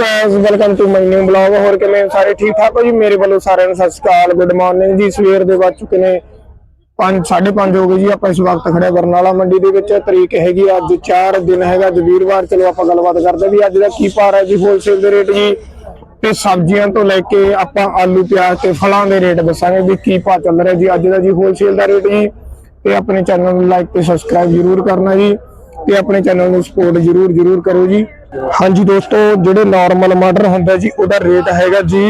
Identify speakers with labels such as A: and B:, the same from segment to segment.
A: Guys welcome to my new blog ਹੋਰ ਕਿਵੇਂ ਸਾਰੇ ਠੀਕ ਠਾਕ ਹੋ ਜੀ? ਮੇਰੇ ਵੱਲੋਂ ਸਾਰਿਆਂ ਨੂੰ ਸਤਿ ਸ਼੍ਰੀ ਅਕਾਲ ਗੁੱਡ ਮਾਰਨਿੰਗ ਜੀ। ਸਵੇਰ ਦੇ ਵੱਜ ਚੁੱਕੇ ਨੇ 5 5:30 ਹੋ ਗਏ ਜੀ। ਆਪਾਂ ਇਸ ਵਕਤ ਖੜੇ ਬਰਨਾਲਾ ਮੰਡੀ ਦੇ ਵਿੱਚ। ਤਰੀਕ ਹੈਗੀ ਅੱਜ 4 ਦਿਨ ਹੈਗਾ, ਅੱਜ ਵੀਰਵਾਰ। ਚਲੋ ਆਪਾਂ ਗੱਲਬਾਤ ਕਰਦੇ ਵੀ ਅੱਜ ਦਾ ਕੀ ਭਾਅ ਹੈ ਜੀ ਹੋਲਸੇਲ ਦੇ ਰੇਟ ਜੀ। ਤੇ ਸਬਜ਼ੀਆਂ ਤੋਂ ਲੈ ਕੇ ਆਪਾਂ ਆਲੂ, ਪਿਆਜ਼ ਤੇ ਫਲਾਂ ਦੇ ਰੇਟ ਦੱਸਾਂਗੇ ਵੀ ਕੀ ਭਾਅ ਚੱਲ ਰਿਹਾ ਜੀ। ਅੱਜ ਦਾ ਜੀ ਹੋਲਸੇਲ ਦਾ ਰੇਟ ਜੀ। ਤੇ ਆਪਣੇ ਚੈਨਲ ਨੂੰ ਲਾਈਕ ਤੇ ਸਬਸਕ੍ਰਾਈਬ ਜ਼ਰੂਰ ਕਰਨਾ ਜੀ। ਤੇ ਆਪਣੇ ਚੈਨਲ ਨੂੰ ਸਪੋਰਟ ਜ਼ਰੂਰ ਜ਼ਰੂਰ ਕਰੋ ਜੀ। ਹਾਂਜੀ ਦੋਸਤੋ ਜਿਹੜੇ ਨਾਰਮਲ ਮਟਰ ਹੁੰਦਾ ਜੀ ਉਹਦਾ ਰੇਟ ਹੈਗਾ ਜੀ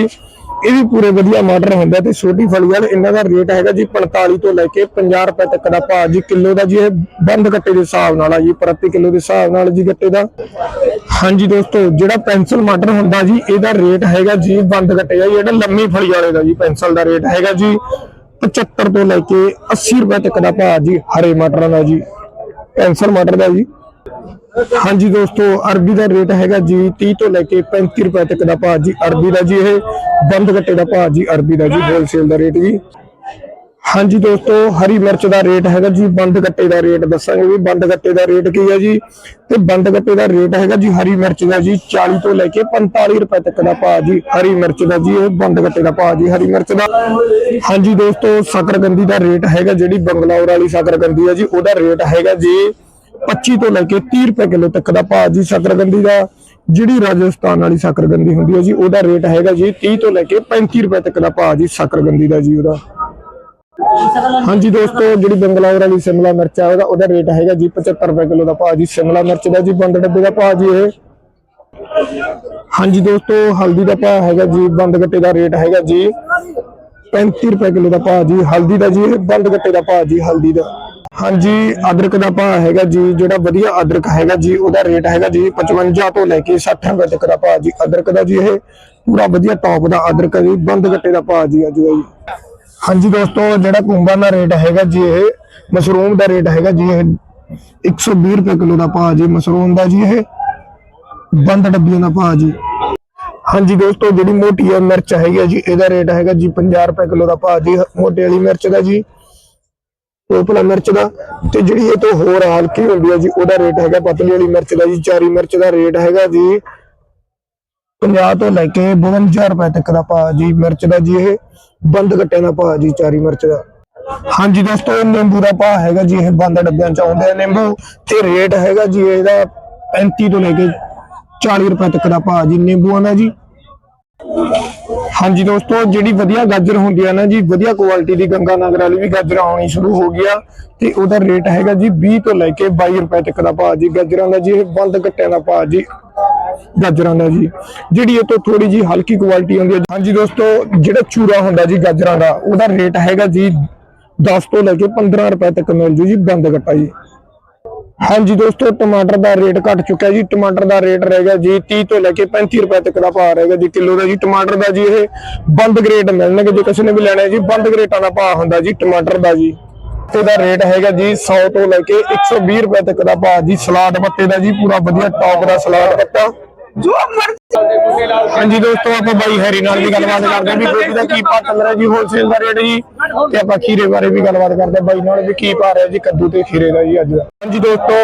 A: ਇਹ ਵੀ ਪੂਰੇ ਵਧੀਆ ਮਟਰ ਹੁੰਦਾ ਤੇ ਛੋਟੀ ਫਲੀ ਵਾਲੇ ਇਹਨਾਂ ਦਾ ਰੇਟ ਹੈਗਾ ਜੀ 45 ਤੋਂ ਲੈ ਕੇ 50 ਰੁਪਏ ਤੱਕ ਦਾ ਭਾਅ ਜੀ ਕਿਲੋ ਦਾ ਜੀ ਇਹ ਬੰਦ ਗੱਟੇ ਦੇ ਹਿਸਾਬ ਨਾਲ ਆ ਜੀ ਪ੍ਰਤੀ ਕਿਲੋ ਦੇ ਹਿਸਾਬ ਨਾਲ ਜੀ ਗੱਟੇ ਦਾ। ਹਾਂਜੀ ਦੋਸਤੋ ਜਿਹੜਾ ਪੈਨਸਲ ਮਟਰ ਹੁੰਦਾ ਜੀ ਇਹਦਾ ਰੇਟ ਹੈਗਾ ਜੀ ਬੰਦ ਗੱਟੇ ਦਾ ਜੀ, ਜਿਹੜਾ ਲੰਮੀ ਫਲੀ ਵਾਲੇ ਦਾ ਜੀ ਪੈਨਸਲ ਦਾ ਰੇਟ ਹੈਗਾ ਜੀ 75 ਤੋਂ ਲੈ ਕੇ 80 ਰੁਪਏ ਤੱਕ ਦਾ ਭਾਅ ਜੀ ਹਰੇ ਮਟਰਾਂ ਦਾ ਜੀ ਪੈਨਸਲ ਮਟਰ ਦਾ ਜੀ। ਹਾਂਜੀ ਦੋਸਤੋ, ਅਰਬੀ ਦਾ ਰੇਟ ਹੈਗਾ ਜੀ 30 ਤੋਂ ਲੈ ਕੇ 35 ਰੁਪਏ ਤੱਕ ਦਾ ਭਾਅ ਜੀ ਅਰਬੀ ਦਾ ਜੀ ਇਹ, ਬੰਦ ਗੱਟੇ ਦਾ ਭਾਅ ਜੀ ਅਰਬੀ ਦਾ ਜੀ ਹੋਲਸੇਲ ਦਾ ਰੇਟ ਜੀ। ਹਾਂਜੀ ਦੋਸਤੋ, ਹਰੀ ਮਿਰਚ ਦਾ ਰੇਟ ਹੈਗਾ ਜੀ, ਬੰਦ ਗੱਟੇ ਦਾ ਰੇਟ ਦੱਸਾਂਗੇ ਵੀ ਬੰਦ ਗੱਟੇ ਦਾ ਰੇਟ ਕੀ ਹੈ ਜੀ। ਤੇ ਬੰਦ ਗੱਟੇ ਦਾ ਰੇਟ ਹੈਗਾ ਜੀ ਹਰੀ ਮਿਰਚ ਦਾ ਜੀ 40 ਤੋਂ ਲੈ ਕੇ 45 ਰੁਪਏ ਤੱਕ ਦਾ ਭਾਅ ਜੀ, ਹਰੀ ਮਿਰਚ ਦਾ ਜੀ ਇਹ ਬੰਦ ਗੱਟੇ ਦਾ ਭਾਅ ਜੀ, ਹਰੀ ਮਿਰਚ ਦਾ। ਹਾਂਜੀ ਦੋਸਤੋ, ਸ਼ਕਰਗੰਦੀ ਦਾ ਰੇਟ ਹੈਗਾ ਜਿਹੜੀ ਬੰਗਲੌਰ ਵਾਲੀ ਸ਼ਕਰਗੰਦੀ ਹੈ ਜੀ, ਉਹਦਾ ਰੇਟ ਹੈਗਾ ਜੀ 25 ਤੋਂ ਲੈ ਕੇ 30 ਰੁਪਏ ਕਿਲੋ ਤੱਕ ਦਾ ਭਾਅ ਜੀ ਸ਼ਕਰਗੰਦੀ ਦਾ, ਜਿਹੜੀ ਰਾਜਸਥਾਨ ਵਾਲੀ ਸ਼ਕਰਗੰਦੀ ਹੁੰਦੀ ਹੈ ਜੀ, ਉਹਦਾ ਰੇਟ ਹੈਗਾ ਜੀ 30 ਤੋਂ ਲੈ ਕੇ 35 ਰੁਪਏ ਤੱਕ ਦਾ ਭਾਅ ਜੀ ਸ਼ਕਰਗੰਦੀ ਦਾ ਜੀ ਉਹਦਾ। ਹਾਂਜੀ ਦੋਸਤੋ, ਜਿਹੜੀ ਬੰਗਲੌਰ ਵਾਲੀ ਸ਼ਿਮਲਾ ਮਿਰਚ ਆ, ਉਹਦਾ ਉਹਦਾ ਰੇਟ ਹੈਗਾ ਜੀ 75 ਰੁਪਏ ਕਿਲੋ ਦਾ ਭਾਅ ਜੀ, ਸ਼ਿਮਲਾ ਮਿਰਚ ਦਾ ਜੀ, ਬੰਦ ਡੱਬੇ ਦਾ ਭਾਅ ਜੀ ਇਹ। ਹਾਂਜੀ ਦੋਸਤੋ, ਹਲਦੀ ਦਾ ਭਾਅ ਹੈਗਾ ਜੀ, ਬੰਦ ਗੱਟੇ ਦਾ ਰੇਟ ਹੈਗਾ ਜੀ 35 ਰੁਪਏ ਕਿਲੋ ਦਾ ਭਾਅ ਜੀ, ਹਲਦੀ ਦਾ ਜੀ, ਇਹ ਬੰਦ ਗੱਟੇ ਦਾ ਭਾਅ ਜੀ, ਹਲਦੀ ਦਾ। ਹਾਂਜੀ, ਅਦਰਕ ਦਾ ਭਾਅ ਹੈਗਾ ਜੀ, ਜਿਹੜਾ ਵਧੀਆ ਅਦਰਕ ਹੈਗਾ ਜੀ, ਉਹਦਾ ਰੇਟ ਹੈਗਾ ਜੀ 55 ਤੋਂ ਲੈ ਕੇ 60 ਰੁਪਏ ਤੱਕ ਦਾ ਭਾਅ ਜੀ, ਅਦਰਕ ਦਾ ਜੀ ਇਹ ਪੂਰਾ ਵਧੀਆ ਟੌਪ ਦਾ ਅਦਰਕ ਹੈ ਜੀ, ਬੰਦ ਗੱਟੇ ਦਾ ਭਾਅ ਜੀ ਅੱਜ ਦਾ ਜੀ। ਹਾਂਜੀ ਦੋਸਤੋ, ਜਿਹੜਾ ਕੁੰਬਾਂ ਦਾ ਰੇਟ ਹੈਗਾ ਜੀ, ਇਹ ਮਸ਼ਰੂਮ ਦਾ ਰੇਟ ਹੈਗਾ ਜੀ, ਇਹ 120 ਰੁਪਏ ਕਿਲੋ ਦਾ ਭਾਅ ਜੀ, ਮਸ਼ਰੂਮ ਦਾ ਜੀ, ਇਹ ਬੰਦ ਡੱਬੀਆਂ ਦਾ ਭਾਅ ਜੀ। ਹਾਂਜੀ ਦੋਸਤੋ, ਜਿਹੜੀ ਮੋਟੀ ਹੈ ਮਿਰਚ ਹੈਗੀ ਹੈ ਜੀ, ਇਹਦਾ ਰੇਟ ਹੈਗਾ ਜੀ 50 ਰੁਪਏ ਕਿਲੋ ਦਾ ਭਾਅ ਜੀ, ਮੋਟੇ ਵਾਲੀ ਮਿਰਚ ਦਾ ਜੀ ਪੋਪਲਾ ਮਿਰਚ ਦਾ, ਤੇ ਜਿਹੜੀ ਇਹ ਤੋਂ ਹੋਰ ਹਲਕੀ ਹੁੰਦੀ ਹੈ ਜੀ, ਉਹਦਾ ਰੇਟ ਹੈਗਾ ਪਤਲੀ ਵਾਲੀ ਮਿਰਚ ਦਾ ਜੀ, ਚਾਰੀ ਮਿਰਚ ਦਾ ਰੇਟ ਹੈਗਾ ਜੀ 50 ਤੋਂ ਲੈ ਕੇ 52 ਰੁਪਏ ਤੱਕ ਦਾ ਭਾਅ ਜੀ ਮਿਰਚ ਦਾ ਜੀ ਇਹ, ਬੰਦ ਗੱਟਿਆਂ ਦਾ ਭਾਅ ਜੀ ਚਾਰੀ ਮਿਰਚ ਦਾ। ਹਾਂਜੀ ਦੋਸਤੋ, ਨਿੰਬੂ ਦਾ ਭਾਅ ਹੈਗਾ ਜੀ, ਇਹ ਬੰਦ ਡੱਬਿਆਂ ਚ ਆਉਂਦੇ ਆ ਨਿੰਬੂ, ਤੇ ਰੇਟ ਹੈਗਾ ਜੀ ਇਹਦਾ 35 ਤੋਂ ਲੈ ਕੇ 40 ਰੁਪਏ ਤੱਕ ਦਾ ਭਾਅ ਜੀ ਨਿੰਬੂਆਂ ਦਾ ਜੀ। ਹਾਂਜੀ ਦੋਸਤੋ, ਜਿਹੜੀ ਵਧੀਆ ਗਾਜਰ ਹੁੰਦੀ ਆ ਨਾ ਜੀ, ਵਧੀਆ ਕੁਆਲਿਟੀ ਦੀ ਗੰਗਾ ਨਗਰ ਵਾਲੀ ਵੀ ਗਾਜਰ ਆਉਣੀ ਸ਼ੁਰੂ ਹੋ ਗਿਆ ਤੇ ਉਹਦਾ ਰੇਟ ਹੈਗਾ ਜੀ 20 ਤੋਂ ਲੈ ਕੇ 22 ਰੁਪਏ ਤੱਕ ਦਾ ਭਾਅ ਜੀ ਗਾਜਰਾਂ ਦਾ ਜੀ, ਇਹ ਬੰਦ ਗੱਟਿਆਂ ਦਾ ਭਾਅ ਜੀ, ਗਾਜਰਾਂ ਦਾ ਜੀ। ਜਿਹੜੀ ਇਹ ਤੋਂ ਥੋੜੀ ਜੀ ਹਲਕੀ ਕੁਆਲਿਟੀ ਹੁੰਦੀ ਹੈ ਹਾਂਜੀ ਦੋਸਤੋ, ਜਿਹੜਾ ਚੂਰਾ ਹੁੰਦਾ ਜੀ ਗਾਜਰਾਂ ਦਾ, ਉਹਦਾ ਰੇਟ ਹੈਗਾ ਜੀ 10 ਤੋਂ ਲੈ ਕੇ 15 ਰੁਪਏ ਤੱਕ ਮਿਲ ਜੂ ਜੀ ਬੰਦ ਗੱਟਾ ਜੀ। ਹਾਂਜੀ ਦੋਸਤੋ, ਟਮਾਟਰ ਦਾ ਰੇਟ ਘਟ ਚੁੱਕਿਆ ਜੀ। ਟਮਾਟਰ ਦਾ ਰੇਟ ਰਹਿ ਗਿਆ ਜੀ 30 ਤੋਂ ਲੈ ਕੇ 35 ਰੁਪਏ ਤੱਕ ਦਾ ਭਾਅ ਰਹੇਗਾ ਜੀ ਕਿਲੋ ਦਾ ਜੀ। ਟਮਾਟਰ ਦਾ ਜੀ ਇਹ ਬੰਦ ਗ੍ਰੇਡ ਮਿਲਣਗੇ ਜੇ ਕਿਸੇ ਨੇ ਵੀ ਲੈਣਾ ਜੀ। ਬੰਦ ਗ੍ਰੇਟਾਂ ਦਾ ਭਾਅ ਹੁੰਦਾ ਜੀ ਟਮਾਟਰ ਦਾ ਜੀ। ਦਾ ਰੇਟ ਹੈਗਾ ਜੀ 100 ਤੋਂ ਲੈ ਕੇ 120 ਰੁਪਏ ਤੱਕ ਦਾ ਭਾਅ ਜੀ। ਸਲਾਦ ਪੱਤੇ ਦਾ ਜੀ, ਪੂਰਾ ਵਧੀਆ ਟੌਪ ਦਾ ਸਲਾਦ ਪੱਤਾ। ਜੋ ਹਾਂਜੀ ਦੋਸਤੋ ਆਪਾਂ ਬਾਈ ਹੈਰੀ ਨਾਲ ਵੀ ਗੱਲਬਾਤ ਕਰਦੇ ਹਾਂ ਵੀ ਗੋਭੀ ਦਾ ਕੀ ਭਾਅ ਚੱਲ ਰਿਹਾ ਜੀ ਹੋਲਸੇਲ ਦਾ ਰੇਟ ਜੀ ਤੇ ਆਪਾਂ ਖੀਰੇ ਬਾਰੇ ਵੀ ਗੱਲਬਾਤ ਕਰਦੇ ਹਾਂ। ਬਾਈ ਨਾਲ ਵੀ ਕੀ ਭਾਅ ਰਿਹਾ ਜੀ ਕੱਦੂ ਤੇ ਖੀਰੇ ਦਾ ਜੀ ਅੱਜ ਦਾ। ਹਾਂਜੀ ਦੋਸਤੋ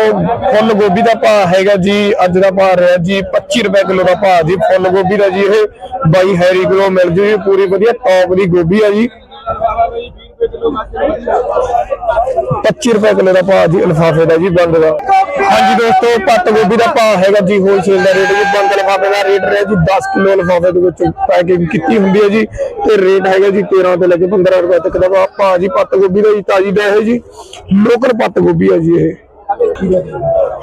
A: ਫੁੱਲ ਗੋਭੀ ਦਾ ਭਾਅ ਹੈਗਾ ਜੀ ਅੱਜ ਦਾ ਭਾਅ ਰਿਹਾ ਜੀ 25 ਰੁਪਏ ਕਿਲੋ ਦਾ ਭਾਅ ਜੀ। ਫੁੱਲ ਗੋਭੀ ਦਾ ਜੀ ਇਹ ਬਾਈ ਹੈਰੀ ਕੋਲੋਂ ਮਿਲ ਜੂ ਜੀ ਪੂਰੀ ਵਧੀਆ ਟੌਪ ਦੀ ਗੋਭੀ ਆ ਜੀ। 25 ਰੁਪਏ ਕਿਲੋ ਦਾ ਭਾਅ ਜੀ ਲਿਫਾਫੇ ਦਾ ਜੀ, ਬੰਦ ਦਾ। ਹਾਂਜੀ ਦੋਸਤੋ ਪੱਤ ਗੋਭੀ ਦਾ ਭਾਅ ਹੈਗਾ ਜੀ ਹੋਲਸੇਲ ਦਾ ਰੇਟ ਜੀ, ਬੰਦ ਲਿਫਾਫੇ ਦਾ ਰੇਟ ਰਿਹਾ ਜੀ 10 ਕਿਲੋ ਲਿਫਾਫੇ ਦੇ ਵਿੱਚ ਪੈਕਿੰਗ ਕੀਤੀ ਹੁੰਦੀ ਹੈ ਜੀ, ਤੇ ਰੇਟ ਹੈਗਾ ਜੀ 13 ਤੋਂ ਲੈ ਕੇ 15 ਰੁਪਏ ਤੱਕ ਦਾ ਭਾਅ- ਜੀ ਪੱਤ ਗੋਭੀ ਦਾ ਜੀ, ਤਾਜੀ ਦਾ ਇਹ ਜੀ, ਲੋਕਲ ਪੱਤ ਗੋਭੀ ਹੈ ਜੀ ਇਹ।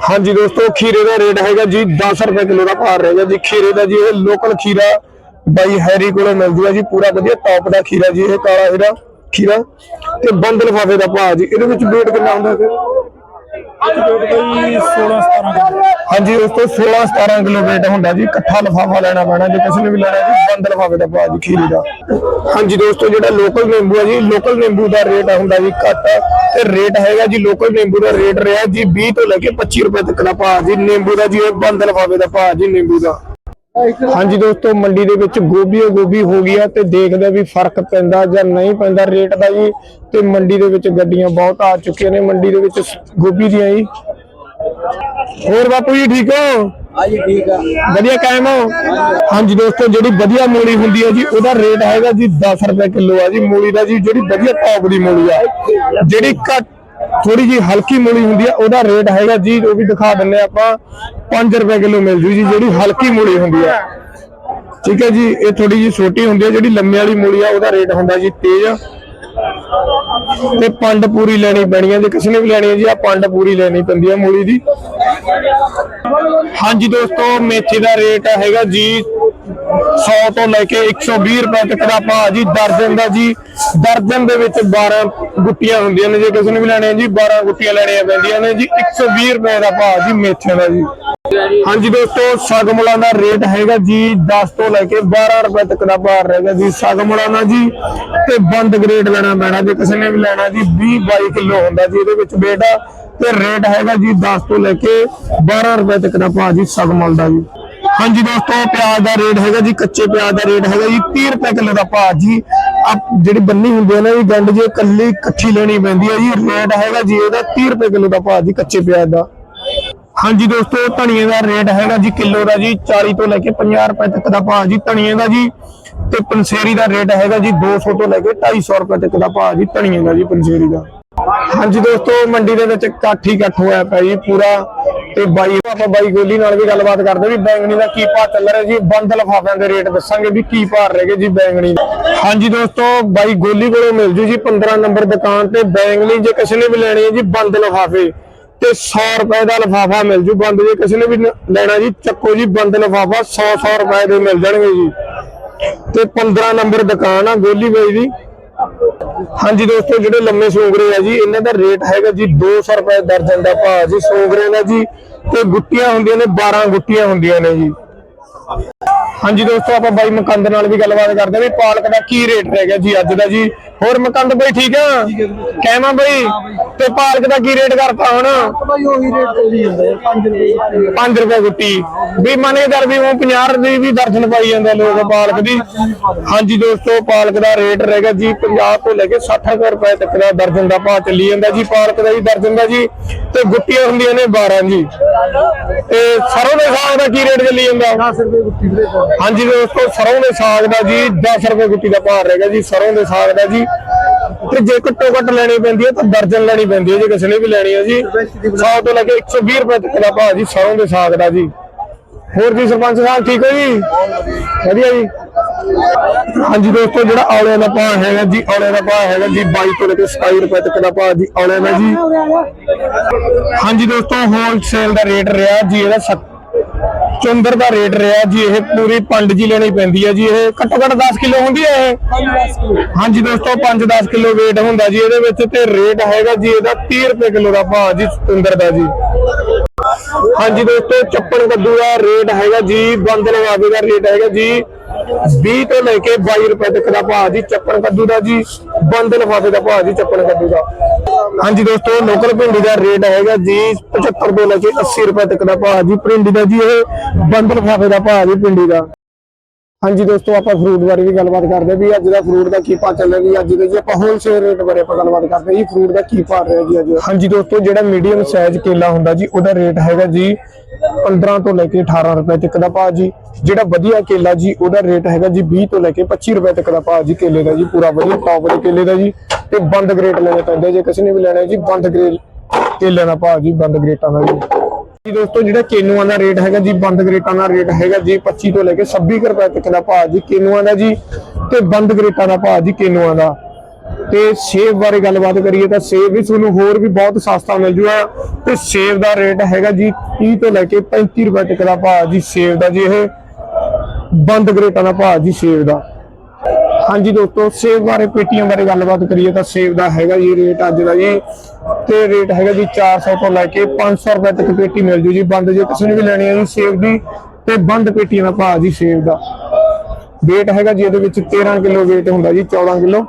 A: ਹਾਂਜੀ ਦੋਸਤੋ, ਖੀਰੇ ਦਾ ਰੇਟ ਹੈਗਾ ਜੀ 10 ਰੁਪਏ ਕਿਲੋ ਦਾ ਭਾਅ ਰਹੇਗਾ ਜੀ, ਖੀਰੇ ਦਾ ਜੀ, ਇਹ ਲੋਕਲ ਖੀਰਾ ਬਾਈ ਹੈਰੀ ਕੋਲੋਂ ਮਿਲਦੀ ਹੈ ਜੀ, ਪੂਰਾ ਵਧੀਆ ਟੌਪ ਦਾ ਖੀਰਾ ਜੀ, ਇਹ ਕਾਲਾ ਹੀਰਾ ਖੀਰਾ ਤੇ ਬੰਦ ਲਿਫਾਫੇ ਦਾ ਭਾਅ ਜੀ। ਇਹਦੇ ਵਿੱਚ weight ਕਿੰਨਾ ਹੁੰਦਾ ਫਿਰ? ਹਾਂਜੀ, ਉਸ ਤੋਂ 16 17 ਕਿਲੋ weight ਹੁੰਦਾ ਜੀ। ਇਕੱਠਾ ਲਿਫਾਫਾ ਲੈਣਾ ਪੈਣਾ, ਜੇ ਕਿਸੇ ਨੇ ਵੀ ਲੈਣਾ ਜੀ, ਬੰਦ ਲਫ਼ਾਫ਼ੇ ਦਾ ਭਾਅ ਜੀ, ਖੀਰੇ ਦਾ। ਹਾਂਜੀ ਦੋਸਤੋ, ਜਿਹੜਾ ਲੋਕਲ ਨਿੰਬੂ ਹੈ ਜੀ ਲੋਕਲ ਨਿੰਬੂ ਦਾ ਰੇਟ ਹੁੰਦਾ ਜੀ ਘੱਟ। ਤੇ ਰੇਟ ਹੈਗਾ ਜੀ ਲੋਕਲ ਨਿੰਬੂ ਦਾ ਰੇਟ ਰਿਹਾ ਜੀ 20 ਤੋਂ ਲੈ ਕੇ 25 ਰੁਪਏ ਤੱਕ ਦਾ ਭਾਅ ਜੀ। ਨਿੰਬੂ ਦਾ ਜੀ, ਇਹ ਬੰਦ ਲਫ਼ਾਫੇ ਦਾ ਭਾਅ ਜੀ, ਨਿੰਬੂ ਦਾ। ਹਾਂਜੀ ਦੋਸਤੋ ਮੰਡੀ ਦੇ ਵਿੱਚ ਗੋਭੀ ਓ ਗੋਭੀ ਹੋ ਗਈ ਆ ਤੇ ਦੇਖਦੇ ਵੀ ਫ਼ਰਕ ਪੈਂਦਾ ਜਾਂ ਨਹੀਂ ਪੈਂਦਾ ਰੇਟ ਦਾ ਜੀ। ਤੇ ਮੰਡੀ ਦੇ ਵਿੱਚ ਗੱਡੀਆਂ ਬਹੁਤ ਆ ਚੁੱਕੀਆਂ ਨੇ। ਮੰਡੀ ਦੇ ਵਿੱਚ ਗੋਭੀ ਦੀਆਂ ਜੀ। ਹੋਰ ਬਾਪੂ ਜੀ ਠੀਕ ਹੋ?
B: ਹਾਂਜੀ ਠੀਕ ਆ।
A: ਵਧੀਆ ਕਾਇਮ ਹੋ? ਹਾਂਜੀ ਦੋਸਤੋ ਜਿਹੜੀ ਵਧੀਆ ਮੂਲੀ ਹੁੰਦੀ ਹੈ ਜੀ ਉਹਦਾ ਰੇਟ ਹੈਗਾ ਜੀ 10 ਰੁਪਏ ਕਿਲੋ ਆ ਜੀ ਮੂਲੀ ਦਾ ਜੀ ਜਿਹੜੀ ਵਧੀਆ ਟੌਪ ਦੀ ਮੂਲੀ ਆ। ਜਿਹੜੀ ਘੱਟ ਥੋੜੀ ਜੀ ਹਲਕੀ ਮੂਲੀ ਹੁੰਦੀ ਆ, ਉਹਦਾ ਰੇਟ ਹੈਗਾ ਜੀ, ਉਹ ਵੀ ਦਿਖਾ ਦਿੰਨੇ ਆਪਾਂ 5 ਰੁਪਏ ਕਿਲੋ ਮਿਲ ਜੂ ਜੀ, ਜਿਹੜੀ ਹਲਕੀ ਮੂਲੀ ਹੁੰਦੀ ਆ। ਠੀਕ ਹੈ ਜੀ, ਇਹ ਥੋੜੀ ਜੀ ਛੋਟੀ ਹੁੰਦੀ ਹੈ ਜਿਹੜੀ ਲੰਮੇ ਵਾਲੀ ਮੂਲੀ ਆ, ਉਹਦਾ ਰੇਟ ਹੁੰਦਾ ਜੀ ਤੇਜ਼। ਤੇ ਪੰਡ ਪੂਰੀ ਲੈਣੀ ਪੈਣੀ ਹੈ ਜੇ ਕਿਸੇ ਨੇ ਵੀ ਲੈਣੀ ਹੈ ਜੀ, ਆ ਪੰਡ ਪੂਰੀ ਲੈਣੀ ਪੈਂਦੀ ਹੈ ਮੂਲੀ ਦੀ। ਹਾਂਜੀ ਦੋਸਤੋ, ਮੇਥੀ ਦਾ ਰੇਟ ਹੈਗਾ ਜੀ 100 ਤੋਂ ਲੈ ਕੇ 120 ਰੁਪਏ ਤੱਕ ਦਾ ਭਾਅ ਜੀ, ਦਰਜਨ ਦਾ ਜੀ। ਦਰਜਨ ਦੇ ਵਿੱਚ 12 ਗੁੱਟੀਆਂ ਹੁੰਦੀਆਂ ਨੇ, ਜੇ ਕਿਸੇ ਨੇ ਵੀ ਲੈਣੇ ਜੀ 12 ਗੁੱਟੀਆਂ ਲੈਣੀਆਂ ਪੈਂਦੀਆਂ ਨੇ ਜੀ 120 ਰੁਪਏ ਦਾ ਭਾਅ ਜੀ ਮੇਥਿਆਂ ਦਾ ਜੀ। ਹਾਂਜੀ ਦੋਸਤੋ, ਸਗਮਲਾਂ ਦਾ ਰੇਟ ਹੈਗਾ ਜੀ 10 ਤੋਂ ਲੈ ਕੇ 12 ਰੁਪਏ ਤੱਕ ਦਾ ਭਾਅ ਰਹੇਗਾ ਜੀ, ਸਗਮਲਾਂ ਦਾ ਜੀ। ਤੇ ਬੰਦ ਗ੍ਰੇਡ ਲੈਣਾ ਪੈਣਾ, ਜੇ ਕਿਸੇ ਨੇ ਵੀ ਲੈਣਾ ਜੀ 20 22 ਕਿਲੋ ਹੁੰਦਾ ਜੀ, ਇਹਦੇ ਵਿੱਚ ਬੇਟਾ। ਤੇ ਰੇਟ ਹੈਗਾ ਜੀ 10 ਤੋਂ ਲੈ ਕੇ 12 ਰੁਪਏ ਤੱਕ ਦਾ ਭਾਅ ਜੀ, ਸਗਮਲ ਦਾ ਜੀ। ਹਾਂਜੀ ਦੋਸਤੋ, ਪਿਆਜ਼ ਦਾ ਰੇਟ ਹੈਗਾ ਜੀ, ਕੱਚੇ ਪਿਆਜ਼ ਦਾ ਰੇਟ ਹੈਗਾ ਜੀ 30 ਰੁਪਏ ਕਿਲੋ ਦਾ ਭਾਅ ਜੀ। ਆ ਜਿਹੜੀ ਬੰਨੀ ਹੁੰਦੀ ਹੈ ਨਾ ਜੀ ਗੰਡ ਜੇ ਇਕੱਲੀ ਇਕੱਠੀ ਲੈਣੀ ਪੈਂਦੀ ਹੈ ਜੀ, ਰੇਟ ਹੈਗਾ ਜੀ ਇਹਦਾ 30 ਰੁਪਏ ਕਿਲੋ ਦਾ ਭਾਅ ਜੀ, ਕੱਚੇ ਪਿਆਜ਼ ਦਾ। ਹਾਂਜੀ ਦੋਸਤੋ, ਧਨੀਏ ਦਾ ਰੇਟ ਹੈਗਾ ਜੀ, ਕਿਲੋ ਦਾ ਜੀ 40 ਤੋਂ ਲੈ ਕੇ 50 ਰੁਪਏ ਤੱਕ ਦਾ ਭਾਅ ਜੀ, ਧਨੀਏ ਦਾ ਜੀ, ਤੇ ਪੰਸੇਰੀ ਦਾ ਰੇਟ ਹੈਗਾ ਜੀ 200 ਤੋਂ ਲੈ ਕੇ 250 ਰੁਪਏ ਤੱਕ ਦਾ ਭਾਅ ਜੀ, ਧਨੀਏ ਦਾ ਜੀ, ਪੰਸੇਰੀ ਦਾ। ਹਾਂਜੀ ਦੋਸਤੋ, ਮੰਡੀ ਦੇ ਵਿੱਚ ਇਕੱਠ ਹੀ ਇਕੱਠ ਹੋਇਆ ਪਿਆ ਜੀ ਪੂਰਾ ਤੇ ਬਾਈ ਆਪਾਂ ਬਾਈ ਗੋਲੀ ਨਾਲ ਵੀ ਗੱਲਬਾਤ ਕਰਦੇ ਵੀ ਬੈਂਗਣੀ ਦਾ ਕੀ ਭਾਅ ਚੱਲ ਰਿਹਾ ਜੀ। ਬੰਦ ਲਫਾਫਿਆਂ ਦੇ ਰੇਟ ਦੱਸਾਂਗੇ ਵੀ ਕੀ ਭਾਅ ਰਹੇਗੇ ਜੀ ਬੈਂਗਣੀ ਹਾਂਜੀ ਦੋਸਤੋ, ਬਾਈ ਗੋਲੀ ਕੋਲੋਂ ਮਿਲ ਜੂ ਜੀ 15 ਨੰਬਰ ਦੁਕਾਨ ਤੇ। ਬੈਂਗਣੀ ਜੇ ਕਿਸੇ ਨੇ ਵੀ ਲੈਣੀ ਹੈ ਜੀ ਬੰਦ ਲਫਾਫੇ। ਤੇ 100 ਰੁਪਏ ਦਾ ਲਫਾਫਾ ਮਿਲ ਜੂ। ਬੰਦ ਜੇ ਕਿਸੇ ਨੇ ਵੀ ਲੈਣਾ ਜੀ, ਚੱਕੋ ਜੀ ਬੰਦ ਲਫਾਫਾ। 100 100 ਰੁਪਏ ਦੇ ਮਿਲ ਜਾਣਗੇ ਜੀ। ਤੇ 15 ਨੰਬਰ ਦੁਕਾਨ ਆ, ਗੋਲੀ ਬਾਈ ਦੀ ਹਾਂਜੀ ਦੋਸਤੋ, ਜਿਹੜੇ ਲੰਮੇ ਸੂਗਰੇ ਆ ਜੀ, ਇਹਨਾਂ ਦਾ ਰੇਟ ਹੈਗਾ ਜੀ 200 ਰੁਪਏ ਦਰਜਨ ਦਾ ਭਾਅ ਜੀ। ਸੂਗਰੇ ਦਾ ਜੀ, ਤੇ ਗੁੱਟੀਆਂ ਹੁੰਦੀਆਂ ਨੇ 12 ਗੁੱਟੀਆਂ ਹੁੰਦੀਆਂ ਨੇ ਜੀ। ਹਾਂਜੀ ਦੋਸਤੋ ਆਪਾਂ ਬਾਈ ਮਕੰਦ ਨਾਲ ਵੀ ਗੱਲਬਾਤ ਕਰਦੇ ਹਾਂ ਵੀ ਪਾਲਕ ਦਾ ਕੀ ਰੇਟ ਰਹਿ ਗਿਆ ਜੀ ਅੱਜ ਦਾ ਜੀ। ਹੋਰ ਮਕੰਦ ਬਾਈ ਠੀਕ ਆ? ਕਹਿਮਾ ਬਾਈ? ਤੇ ਪਾਲਕ ਦਾ ਕੀ ਰੇਟ ਕਰਤਾ ਹੁਣ?
B: ਭਾਈ ਉਹੀ ਰੇਟ ਚੱਲੀ ਜਾਂਦਾ 5 ਰੁਪਏ
A: 5 ਰੁਪਏ ਗੁੱਟੀ ਵੀ ਮਨੇਦਰ ਵੀ ਉਹ 50 ਦੀ ਵੀ ਦਰਜਨ ਪਾਈ ਜਾਂਦੇ ਲੋਕ ਪਾਲਕ ਦੀ। ਹਾਂਜੀ ਦੋਸਤੋ ਪਾਲਕ ਦਾ ਰੇਟ ਰਹੇਗਾ ਜੀ 50 ਤੋਂ ਲੈ ਕੇ 60 ਰੁਪਏ ਤੱਕ ਦਾ ਦਰਜਨ ਦਾ ਭਾਅ ਚੱਲੀ ਜਾਂਦਾ ਜੀ। ਪਾਲਕ ਦਾ ਜੀ ਦਰਜਨ ਦਾ ਜੀ। ਤੇ ਗੁੱਟੀਆਂ ਹੁੰਦੀਆਂ ਨੇ 12 ਜੀ। ਤੇ ਸਰੋਂ ਦੇ ਸਾਗ ਦਾ ਕੀ ਰੇਟ ਚੱਲੀ ਜਾਂਦਾ?
B: 10 ਰੁਪਏ ਗੁੱਟੀ ਦੇ
A: ਹਾਂਜੀ ਦੋਸਤੋ ਸਰੋਂ ਦੇ ਸਾਗ ਦਾ ਜੀ 10 ਰੁਪਏ ਗੁੱਟੀ ਦਾ ਭਾਅ ਰਹੇਗਾ ਜੀ, ਸਰੋਂ ਦੇ ਸਾਗ ਦਾ ਜੀ। ਤੇ ਜੇ ਘੱਟੋ ਘੱਟ ਲੈਣੀ ਪੈਂਦੀ ਹੈ ਤਾਂ ਦਰਜਨ ਲੈਣੀ ਪੈਂਦੀ ਹੈ, ਜੇ ਕਿਸੇ ਨੇ ਵੀ ਲੈਣੀ ਹੈ ਜੀ। 100 ਤੋਂ ਲੈ ਕੇ 120 ਰੁਪਏ ਤੱਕ ਦਾ ਭਾਅ ਜੀ, ਸਰੋਂ ਦੇ ਸਾਗ ਦਾ ਜੀ। ਹੋਰ ਜੀ ਸਰਪੰਚ ਸਾਹਿਬ, ਠੀਕ ਹੋ ਜੀ? ਵਧੀਆ ਜੀ। ਹਾਂਜੀ ਦੋਸਤੋ, ਜਿਹੜਾ ਔਲਿਆਂ ਦਾ ਭਾਅ ਹੈਗਾ ਜੀ, ਔਲਿਆਂ ਦਾ ਭਾਅ ਹੈਗਾ ਜੀ 22 ਤੋਂ ਲੈ ਕੇ 27 ਰੁਪਏ ਤੱਕ ਦਾ ਭਾਅ ਜੀ, ਔਲਿਆਂ ਦਾ ਜੀ। ਹਾਂਜੀ ਦੋਸਤੋ ਹੋਲਸੇਲ ਦਾ ਰੇਟ ਰਿਹਾ ਜੀ, ਇਹਦਾ ਸੱਤ- ਚੁੰਦਰ ਦਾ ਰੇਟ ਰਿਹਾ ਜੀ ਇਹ ਪੂਰੀ ਪੰਡ ਜੀ ਲੈਣੀ ਪੈਂਦੀ ਹੈ ਜੀ ਇਹ ਘੱਟੋ ਘੱਟ 10 ਕਿਲੋ ਹੁੰਦੀ ਹੈ ਇਹ? ਹਾਂਜੀ ਦੋਸਤੋ 5-10 ਕਿਲੋ weight ਹੁੰਦਾ ਜੀ ਇਹਦੇ ਵਿੱਚ ਤੇ ਰੇਟ ਹੈਗਾ ਜੀ ਇਹਦਾ 30 ਰੁਪਏ ਕਿਲੋ ਦਾ ਭਾਅ ਜੀ ਚੁੰਦਰ ਦਾ ਜੀ। ਹਾਂਜੀ ਦੋਸਤੋ ਚੱਪਣ ਕੱਦੂ ਦਾ ਰੇਟ ਹੈਗਾ ਜੀ ਬੰਦ ਲਵਾਵੇ ਦਾ ਰੇਟ ਹੈਗਾ ਜੀ 20 ਤੋਂ ਲੈ ਕੇ 22 ਰੁਪਏ ਤੱਕ ਦਾ ਭਾਅ ਜੀ, ਚੱਪਣ ਕੱਦੂ ਦਾ ਜੀ, ਬੰਦ ਲਫਾਫੇ ਦਾ ਭਾਅ ਜੀ, ਚੱਪਣ ਕੱਦੂ ਦਾ। ਹਾਂਜੀ ਦੋਸਤੋ, ਲੋਕਲ ਭਿੰਡੀ ਦਾ ਰੇਟ ਹੈਗਾ ਜੀ 75 ਤੋਂ ਲੈ ਕੇ 80 ਰੁਪਏ ਤੱਕ ਦਾ ਭਾਅ ਜੀ, ਭਿੰਡੀ ਦਾ ਜੀ ਇਹ ਬੰਦ ਲਫਾਫੇ ਦਾ ਭਾਅ ਜੀ, ਭਿੰਡੀ ਦਾ। ਹਾਂਜੀ ਦੋਸਤੋ, ਆਪਾਂ ਫਰੂਟ ਬਾਰੇ ਵੀ ਗੱਲਬਾਤ ਕਰਦੇ ਵੀ ਅੱਜ ਦਾ ਫਰੂਟ ਦਾ ਕੀ ਭਾਅ ਚੱਲ ਰਿਹਾ ਜੀ ਅੱਜ ਦੇ ਜੀ ਆਪਾਂ ਹੋਲਸੇਲ ਰੇਟ ਬਾਰੇ ਆਪਾਂ ਗੱਲਬਾਤ ਕਰਦੇ ਜੀ ਫਰੂਟ ਦਾ ਕੀ ਭਾਅ ਰਿਹਾ ਜੀ ਅੱਜ? ਹਾਂਜੀ ਦੋਸਤੋ, ਜਿਹੜਾ ਮੀਡੀਅਮ ਸਾਈਜ਼ ਕੇਲਾ ਹੁੰਦਾ ਜੀ, ਉਹਦਾ ਰੇਟ ਹੈਗਾ ਜੀ 15 ਤੋਂ ਲੈ ਕੇ 18 ਰੁਪਏ ਤੱਕ ਦਾ ਭਾਅ ਜੀ। ਜਿਹੜਾ ਵਧੀਆ ਕੇਲਾ ਜੀ, ਉਹਦਾ ਰੇਟ ਹੈਗਾ ਜੀ 20 ਤੋਂ ਲੈ ਕੇ 25 ਰੁਪਏ ਤੱਕ ਦਾ ਭਾਅ ਜੀ ਕੇਲੇ ਦਾ ਜੀ, ਪੂਰਾ ਵਧੀਆ ਟੌਪ ਦੇ ਕੇਲੇ ਦਾ ਜੀ। ਤੇ ਬੰਦ ਗ੍ਰੇਟ ਲੈਣੇ ਪੈਂਦੇ ਜੇ ਕਿਸੇ ਨੇ ਵੀ ਲੈਣਾ ਜੀ, ਬੰਦ ਗ੍ਰੇਟ ਕੇਲੇ ਦਾ ਭਾਅ ਜੀ, ਬੰਦ ਗ੍ਰੇਟਾਂ ਦਾ ਜੀ। ਜੀ ਦੋਸਤੋ, ਜਿਹੜਾ ਕੇਨੂਆਂ ਦਾ ਰੇਟ ਹੈਗਾ ਜੀ, ਬੰਦ ਗ੍ਰੇਟਾਂ ਦਾ ਰੇਟ ਹੈਗਾ ਜੀ 25 ਤੋਂ ਲੈ ਕੇ 26 ਰੁਪਏ ਤੱਕ ਦਾ ਭਾਅ ਜੀ ਕੇਨੂਆਂ ਦਾ ਜੀ ਤੇ ਬੰਦ ਗ੍ਰੇਟਾਂ ਦਾ ਭਾਅ ਜੀ ਕੇਨੂਆਂ ਦਾ। ਤੇ ਸੇਬ ਬਾਰੇ ਗੱਲਬਾਤ ਕਰੀਏ ਤਾਂ ਸੇਬ ਵੀ ਤੁਹਾਨੂੰ ਹੋਰ ਵੀ ਬਹੁਤ ਸਸਤਾ ਮਿਲ ਜੂਗਾ ਤੇ ਸੇਬ ਦਾ ਰੇਟ ਹੈਗਾ ਜੀ 30 ਤੋਂ ਲੈ ਕੇ 35 ਰੁਪਏ ਤੱਕ ਦਾ ਭਾਅ ਜੀ ਸੇਬ ਦਾ ਜੀ ਇਹ। ਬੰਦ ਗਰੇਟਾਂ ਦਾ ਭਾਅ ਜੀ ਸੇਬ ਦਾ। ਹਾਂਜੀ ਦੋਸਤੋ, ਸੇਬ ਬਾਰੇ, ਪੇਟੀਆਂ ਬਾਰੇ ਗੱਲਬਾਤ ਕਰੀਏ ਤਾਂ ਸੇਬ ਦਾ ਹੈਗਾ ਜੀ ਰੇਟ ਅੱਜ ਦਾ ਜੀ, ਤੇ ਰੇਟ ਹੈਗਾ ਜੀ 400 ਤੋਂ ਲੈ ਕੇ 500 ਰੁਪਏ ਤੱਕ ਪੇਟੀ ਮਿਲ ਜੂ ਜੀ। ਬੰਦ ਜੇ ਕਿਸੇ ਨੇ ਵੀ ਲੈਣੀ ਹੈ ਜੀ ਸੇਬ ਦੀ, ਤੇ ਬੰਦ ਪੇਟੀਆਂ ਦਾ ਭਾਅ ਜੀ ਸੇਬ ਦਾ। weight ਹੈਗਾ ਜੀ ਇਹਦੇ ਵਿੱਚ 13 ਕਿਲੋ weight ਹੁੰਦਾ ਜੀ 14 ਕਿਲੋ।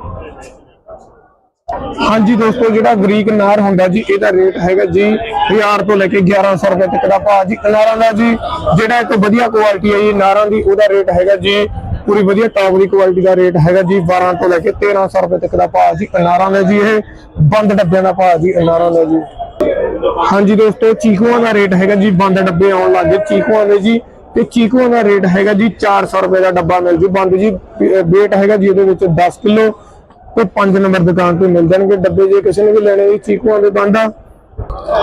A: ਹਾਂਜੀ ਦੋਸਤੋ, ਜਿਹੜਾ ਗ੍ਰੀਕ ਨਾਰ ਹੁੰਦਾ ਜੀ, ਇਹਦਾ ਰੇਟ ਹੈਗਾ ਜੀ 1000 ਤੋਂ ਲੈ ਕੇ 1100 ਰੁਪਏ ਤੱਕ ਦਾ ਭਾਅ ਜੀ। ਅਨਾਰਾਂ ਦਾ ਜੀ, ਜਿਹੜਾ ਇੱਕ ਵਧੀਆ ਕੁਆਲਿਟੀ ਹੈ ਜੀ ਨਾਰਾਂ ਦੀ ਉਹਦਾ ਰੇਟ ਹੈਗਾ ਜੀ ਪੂਰੀ ਵਧੀਆ ਟੌਪ ਦੀ ਕੁਆਲਿਟੀ ਦਾ ਰੇਟ ਹੈਗਾ ਜੀ 12 ਤੋਂ ਲੈ ਕੇ 1300 ਰੁਪਏ ਤੱਕ ਦਾ ਭਾਅ ਜੀ, ਅਨਾਰਾਂ ਦਾ ਜੀ ਇਹ, ਬੰਦ ਡੱਬਿਆਂ ਦਾ ਭਾਅ ਜੀ, ਅਨਾਰਾਂ ਦਾ ਜੀ। ਹਾਂਜੀ ਦੋਸਤੋ, ਚੀਕੂਆਂ ਦਾ ਰੇਟ ਹੈਗਾ ਜੀ, ਬੰਦ ਡੱਬੇ ਆਉਣ ਲੱਗੇ ਚੀਕੂਆਂ ਦੇ ਜੀ, ਤੇ ਚੀਕੂਆਂ ਦਾ ਰੇਟ ਹੈਗਾ ਜੀ 400 ਰੁਪਏ ਦਾ ਡੱਬਾ ਮਿਲ ਜੂ। ਬੰਦ ਜੀ weight ਹੈਗਾ ਜੀ, ਇਹਦੇ ਵਿੱਚ 10 ਕਿਲੋ ਤੇ 5 ਨੰਬਰ ਦੁਕਾਨ ਤੇ ਮਿਲ ਜਾਣਗੇ ਡੱਬੇ। ਜੇ ਕਿਸੇ ਨੇ ਵੀ ਲੈਣੇ ਜੀ ਚੀਕੂਆਂ ਦੇ ਬੰਦ। ਆ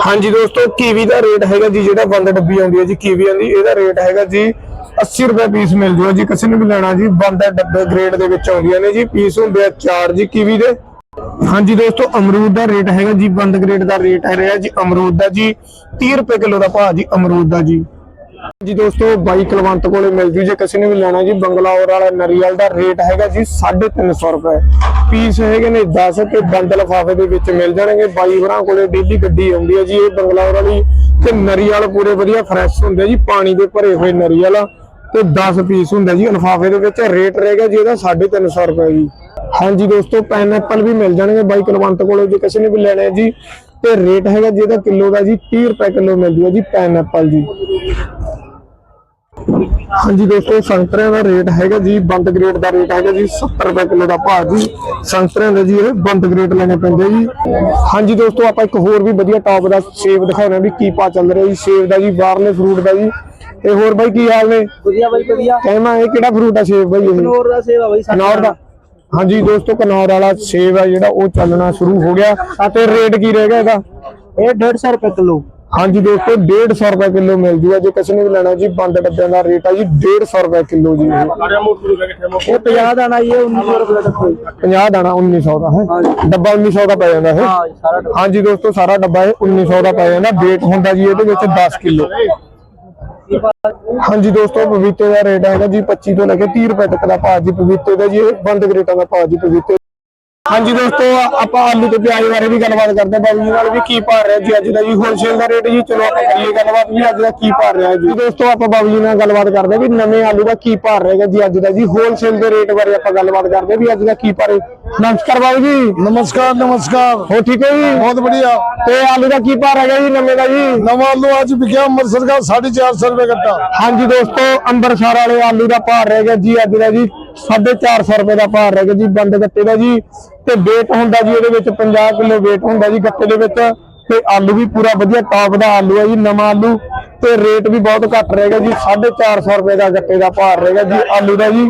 A: ਹਾਂਜੀ ਦੋਸਤੋ, ਕੀਵੀ ਦਾ ਰੇਟ ਹੈਗਾ ਜੀ, ਜਿਹੜਾ ਬੰਦ ਡੱਬੀ ਆਉਂਦੀ ਹੈ ਜੀ, ਕੀਵੀਆਂ ਦੀ, ਇਹਦਾ ਰੇਟ ਹੈਗਾ ਜੀ 80 ਰੁਪਏ ਪੀਸ ਮਿਲ ਜੂਗਾ ਜੀ, ਕਿਸੇ ਨੂੰ ਵੀ ਲੈਣਾ ਜੀ, ਬੰਦ ਡੱਬੇ ਗ੍ਰੇਡ ਦੇ ਵਿੱਚ ਆਉਂਦੀਆਂ ਨੇ ਜੀ ਪੀਸ ਹੁੰਦੇ ਆ 4 ਜੀ, ਕੀਵੀ ਦੇ। ਹਾਂਜੀ ਦੋਸਤੋ, ਅਮਰੂਦ ਦਾ ਰੇਟ ਹੈਗਾ ਜੀ, ਬੰਦ ਗ੍ਰੇਡ ਦਾ ਰੇਟ ਹੈ ਰਿਹਾ ਜੀ, ਅਮਰੂਦ ਦਾ ਜੀ 30 ਰੁਪਏ ਕਿਲੋ ਦਾ ਭਾਅ ਜੀ, ਅਮਰੂਦ ਦਾ ਜੀ। ਜੀ ਦੋਸਤੋ, ਬਾਈ ਕੁਲਵੰਤ ਕੋਲੇ ਮਿਲ ਜੂ ਜੇ ਕਿਸੇ ਨੇ ਵੀ ਲੈਣਾ ਜੀ ਬੰਗਲੌਰ ਵਾਲਾ ਨਰੀਅਲ ਦਾ ਰੇਟ ਹੈਗਾ ਜੀ 350 ਰੁਪਏ। ਪੀਸ ਹੈਗੇ ਨੇ 10 ਤੇ ਬੰਦ ਲਫਾਫੇ ਦੇ ਵਿੱਚ ਮਿਲ ਜਾਣਗੇ, ਬਾਈ ਭਰਾ ਕੋਲੇ ਡੇਲੀ ਗੱਡੀ ਆਉਂਦੀ ਹੈ ਜੀ, ਇਹ ਬੰਗਲੌਰ ਵਾਲੀ ਤੇ ਨਰੀਅਲ ਪੂਰੇ ਵਧੀਆ ਫਰੈਸ਼ ਹੁੰਦੇ ਆ ਜੀ, ਪਾਣੀ ਦੇ ਭਰੇ ਹੋਏ ਨਰੀਅਲ। ਤੇ 10 ਪੀਸ ਹੁੰਦਾ ਜੀ ਲਫਾਫੇ ਦੇ ਵਿੱਚ। ਰੇਟ ਰਹੇਗਾ ਜੀ ਇਹਦਾ 350 ਰੁਪਏ ਜੀ। ਹਾਂਜੀ ਦੋਸਤੋ ਪਾਈਨਐਪਲ ਵੀ ਮਿਲ ਜਾਣਗੇ ਬਾਈ ਕੁਲਵੰਤ ਕੋਲੇ ਜੇ, ਕਿਸੇ ਨੇ ਵੀ ਲੈਣੇ ਜੀ। ਤੇ ਰੇਟ ਹੈਗਾ ਜੀ ਇਹਦਾ ਕਿਲੋ ਦਾ ਜੀ 30 ਰੁਪਏ ਕਿਲੋ ਮਿਲ ਜੂਗਾ ਜੀ ਪਾਈਨਐਪਲ ਜੀ। ਹਾਂਜੀ ਦੋਸਤੋ, ਸੰਤਰਿਆਂ ਦਾ ਰੇਟ ਹੈਗਾ ਜੀ, ਬੰਦ ਗ੍ਰੇਡ ਦਾ ਰੇਟ ਹੈਗਾ ਜੀ 70 ਰੁਪਏ ਕਿਲੋ ਦਾ ਭਾਅ ਜੀ। ਸੰਤਰਿਆਂ ਦਾ ਜੀ ਇਹ ਬੰਦ ਗ੍ਰੇਡ ਲੈਣੇ ਪੈਂਦੇ ਜੀ। ਹਾਂਜੀ ਦੋਸਤੋ, ਆਪਾਂ ਇੱਕ ਹੋਰ ਵੀ ਵਧੀਆ ਟੌਪ ਦਾ ਸੇਬ ਦਿਖਾਉਣਾ ਵੀ ਕੀ ਭਾਅ ਚੱਲ ਰਿਹਾ ਜੀ। ਸੇਬ ਦਾ ਜੀ ਬਾਹਰਲੇ ਫਰੂਟ ਦਾ ਜੀ। ਤੇ ਹੋਰ ਬਾਈ ਕੀ ਹਾਲ ਨੇ?
B: ਵਧੀਆ ਬਾਈ ਵਧੀਆ।
A: ਕਹਿਮਾ ਇਹ ਕਿਹੜਾ ਫਰੂਟ ਆ ਸੇਬ ਬਾਈ ਇਹ?
B: ਹੋਰ ਦਾ ਸੇਵਾ ਬਾਈ
A: ਕਨੌਰ ਦਾ। ਹਾਂਜੀ ਦੋਸਤੋ ਕਨੌਰ ਵਾਲਾ ਸੇਬ ਆ ਜਿਹੜਾ ਉਹ ਚੱਲਣਾ ਸ਼ੁਰੂ ਹੋ ਗਿਆ। ਤੇ ਰੇਟ ਕੀ ਰਹੇਗਾ ਇਹਦਾ?
B: ਇਹ 150 ਰੁਪਏ ਕਿਲੋ।
A: ਹਾਂਜੀ ਦੋਸਤੋ 150 ਰੁਪਏ ਕਿਲੋ ਮਿਲ ਜੂਗਾ। ਜੇ ਕਿਸੇ ਨੇ ਵੀ ਲੈਣਾ ਜੀ ਬੰਦ ਡੱਬਿਆਂ ਦਾ ਰੇਟ ਆ ਜੀ 150 ਰੁਪਏ ਕਿਲੋ ਜੀ ਇਹ।
B: ਇਹ 50 ਦਾ ਨਾ ਇਹ 1900 ਰੁਪਏ ਦਾ ਕੋਈ
A: 50 ਦਾਣਾ 1900 ਦਾ ਹੈ? ਡੱਬਾ 1900 ਦਾ ਪੈ ਜਾਂਦਾ ਹੈ। ਹਾਂਜੀ ਦੋਸਤੋ ਸਾਰਾ ਡੱਬਾ ਇਹ 1900 ਦਾ ਪੈ ਜਾਂਦਾ। weight ਹੁੰਦਾ ਜੀ ਇਹਦੇ ਵਿੱਚ 10 ਕਿਲੋ। ਹਾਂਜੀ ਦੋਸਤੋ ਪਪੀਤੇ ਦਾ ਰੇਟ ਹੈਗਾ ਜੀ 25 ਤੋਂ ਲੈ ਕੇ 30 ਰੁਪਏ ਤੱਕ ਦਾ ਭਾਅ ਜੀ ਪਪੀਤੇ ਦਾ ਜੀ, ਇਹ ਬੰਦ ਗਰੇਟਾਂ ਦਾ ਭਾਅ ਜੀ ਪਪੀਤੇ ਹਾਂਜੀ ਦੋਸਤੋ ਆਪਾਂ ਆਲੂ ਤੇ ਪਿਆਜ਼ ਬਾਰੇ ਵੀ ਗੱਲਬਾਤ ਕਰਦੇ ਹਾਂ। ਬਾਬੂ ਜੀ ਨਾਲ ਵੀ ਕੀ ਭਾਅ ਰਿਹਾ ਜੀ ਅੱਜ ਦਾ ਜੀ? ਹੋਲਸੇਲ ਦਾ ਰੇਟ ਜੀ ਚਲੋ ਆਪਾਂ ਕਰੀਏ ਗੱਲਬਾਤ ਵੀ ਅੱਜ ਦਾ ਕੀ ਭਾਅ ਰਿਹਾ ਜੀ। ਦੋਸਤੋ ਆਪਾਂ ਬਾਬੂ ਜੀ ਨਾਲ ਗੱਲਬਾਤ ਕਰਦੇ ਵੀ ਨਵੇਂ ਆਲੂ ਦਾ ਕੀ ਭਾਅ ਰਹੇਗਾ ਜੀ ਅੱਜ ਦਾ ਜੀ? ਹੋਲਸੇਲ ਦੇ ਰੇਟ ਬਾਰੇ ਆਪਾਂ ਗੱਲਬਾਤ ਕਰਦੇ ਵੀ ਅੱਜ ਦਾ ਕੀ ਭਾਅ ਰਹੇ। ਨਮਸਕਾਰ ਬਾਬੂ ਜੀ।
B: ਨਮਸਕਾਰ ਨਮਸਕਾਰ।
A: ਹੋ ਠੀਕ ਹੈ ਜੀ?
B: ਬਹੁਤ ਵਧੀਆ।
A: ਤੇ ਆਲੂ ਦਾ ਕੀ ਭਾਅ ਰਹੇਗਾ ਜੀ ਨਵੇਂ ਦਾ ਜੀ?
B: ਨਵਾਂ ਆਲੂ ਅੱਜ ਵਿਕਿਆ ਅੰਮ੍ਰਿਤਸਰ ਦਾ 450 ਰੁਪਏ ਗੱਟਾ
A: ਹਾਂਜੀ ਦੋਸਤੋ ਅੰਬਰਸਰ ਵਾਲੇ ਆਲੂ ਦਾ ਭਾਅ ਰਹੇਗਾ ਜੀ ਅੱਜ ਦਾ ਜੀ 450 ਰੁਪਏ ਦਾ ਭਾਰ ਰਹਿ ਗਿਆ ਜੀ ਬੰਦ ਗੱਟੇ ਦਾ ਜੀ, ਤੇ weight ਹੁੰਦਾ ਜੀ ਇਹਦੇ ਵਿੱਚ 50 ਕਿਲੋ weight ਹੁੰਦਾ ਜੀ ਗੱਟੇ ਦੇ ਵਿੱਚ, ਤੇ ਆਲੂ ਵੀ ਪੂਰਾ ਵਧੀਆ ਟਾਪ ਦਾ ਆਲੂ ਹੈ ਜੀ, ਨਵਾਂ ਆਲੂ, ਤੇ ਰੇਟ ਵੀ ਬਹੁਤ ਘੱਟ ਰਹੇਗਾ ਜੀ 450 ਰੁਪਏ ਦਾ ਗੱਟੇ ਦਾ ਭਾਰ ਰਹੇਗਾ ਜੀ, ਆਲੂ ਦਾ ਜੀ,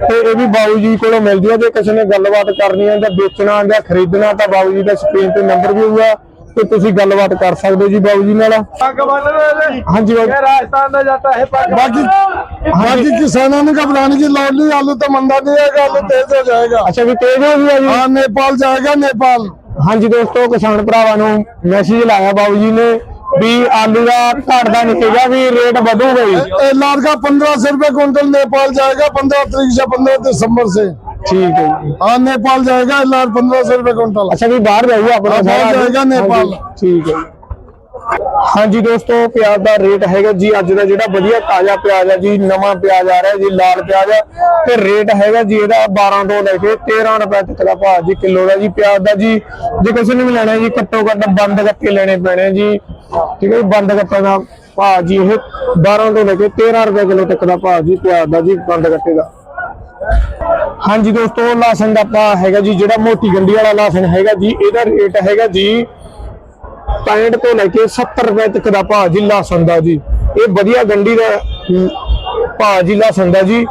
A: ਤੇ ਇਹ ਵੀ ਬਾਬੂ ਜੀ ਕੋਲੋਂ ਮਿਲਦੀ ਹੈ ਜੇ ਕਿਸੇ ਨੇ ਗੱਲਬਾਤ ਕਰਨੀ ਹੈ ਜਾਂ ਵੇਚਣਾ ਜਾਂ ਖਰੀਦਣਾ ਤਾਂ ਬਾਬੂ ਜੀ ਦਾ ਸਕਰੀਨ ਤੇ ਨੰਬਰ ਵੀ ਹੋਊਗਾ। ਤੇ ਤੁਸੀਂ ਗੱਲਬਾਤ ਕਰ ਸਕਦੇ ਹੋ ਜੀ ਬਾਬੂ ਜੀ ਨਾਲ। ਹਾਂਜੀ ਬਾਬੂ।
B: ਰਾਜਸਥਾਨ ਦਾ ਜਾਤਾ ਹੈ ਬਾਕੀ ਹਾਂਜੀ। ਕਿਸਾਨਾਂ ਨੂੰ ਘਬਰਾਣ ਦੀ ਲੋੜ ਨਹੀਂ ਆਲੂ ਤਾਂ ਮੰਦਾ ਨਹੀਂ ਹੈਗਾ ਆਲੂ ਤੇਜ਼ ਹੋ ਜਾਏਗਾ।
A: ਅੱਛਾ ਵੀ ਤੇਜ਼ ਹੋ ਗਿਆ ਜੀ।
B: ਹਾਂ ਨੇਪਾਲ ਜਾਏਗਾ ਨੇਪਾਲ।
A: ਹਾਂਜੀ ਦੋਸਤੋ ਕਿਸਾਨ ਭਰਾਵਾਂ ਨੂੰ ਮੈਸੇਜ ਲਾਇਆ ਬਾਬੂ ਜੀ ਨੇ ਵੀ ਆਲੂ ਦਾ ਘਟਦਾ ਨਹੀਂ ਸੀਗਾ ਵੀ ਰੇਟ ਵਧੂਗਾ ਜੀ।
B: ਇਹ ਲਾਰਗਾ 1500 ਰੁਪਏ ਕੁਇੰਟਲ ਨੇਪਾਲ ਜਾਏਗਾ 15 ਤਰੀਕ ਜਾਂ 15 ਦਸੰਬਰ ਸੇ। दिसंबर से
A: ਠੀਕ ਹੈ ਜੀ
B: हाँ नेपाल जाएगा लाल पंद्रह सौ रुपए क्विंटल
A: ਅੱਛਾ ਵੀ ਬਾਹਰ ਜਾਊਗਾ ਆਪਣਾ
B: ਹਾਂ, ਬਾਹਰ
A: ਸਾਰਾ
B: ਜਾਏਗਾ ਨੇਪਾਲ।
A: ਹਾਂਜੀ, ਠੀਕ ਹੈ ਜੀ। ਹਾਂਜੀ ਦੋਸਤੋ ਪਿਆਜ਼ ਦਾ ਰੇਟ ਹੈਗਾ ਜੀ ਅੱਜ ਦਾ ਜਿਹੜਾ ਵਧੀਆ ਤਾਜ਼ਾ ਪਿਆਜ਼ ਹੈ ਜੀ ਨਵਾਂ ਪਿਆਜ਼ ਆ ਰਿਹਾ ਜੀ ਲਾਲ ਪਿਆਜ਼ ਹੈ ਤੇ ਰੇਟ ਹੈਗਾ ਜੀ ਇਹਦਾ 12 ਤੋਂ ਲੈ ਕੇ 13 ਰੁਪਏ ਤੱਕ ਦਾ ਭਾਅ ਜੀ ਕਿਲੋ ਦਾ ਜੀ ਪਿਆਜ਼ ਦਾ ਜੀ ਜੇ ਕਿਸੇ ਨੇ ਵੀ ਲੈਣਾ ਜੀ ਘੱਟੋ ਘੱਟ ਬੰਦ ਗੱਟੇ ਲੈਣੇ ਪੈਣੇ ਜੀ ਠੀਕ ਹੈ ਜੀ ਬੰਦ ਗੱਟੇ ਦਾ ਭਾਅ ਜੀ ਇਹ 12 ਤੋਂ ਲੈ ਕੇ 13 ਰੁਪਏ ਕਿਲੋ ਤੱਕ ਦਾ ਭਾਅ ਜੀ ਪਿਆਜ਼ ਦਾ ਜੀ ਬੰਦ ਗੱਟੇ ਦਾ ਹਾਂਜੀ ਦੋਸਤੋ ਲਸਣ ਦਾ ਭਾਅ ਹੈਗਾ ਜੀ, ਜਿਹੜਾ ਮੋਟੀ ਗੰਡੀ ਵਾਲਾ ਲਾਸਨ ਹੈਗਾ ਜੀ, ਇਹਦਾ ਰੇਟ ਹੈਗਾ ਜੀ 65 ਤੋਂ ਲੈ ਕੇ 70 ਰੁਪਏ ਤੱਕ ਦਾ ਭਾਅ ਜੀ ਲਾਸਨ ਦਾ ਜੀ। ਇਹ ਵਧੀਆ ਗੰਡੀ ਦਾ ਭਾਅ ਜੀ, ਲਾਸਨ ਦਾ ਜੀ।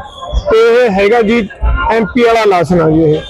A: ਤੇ ਇਹ ਹੈਗਾ ਜੀ ਐਮਪੀ ਵਾਲਾ ਲਾਸਨ ਆ ਜੀ ਇਹ।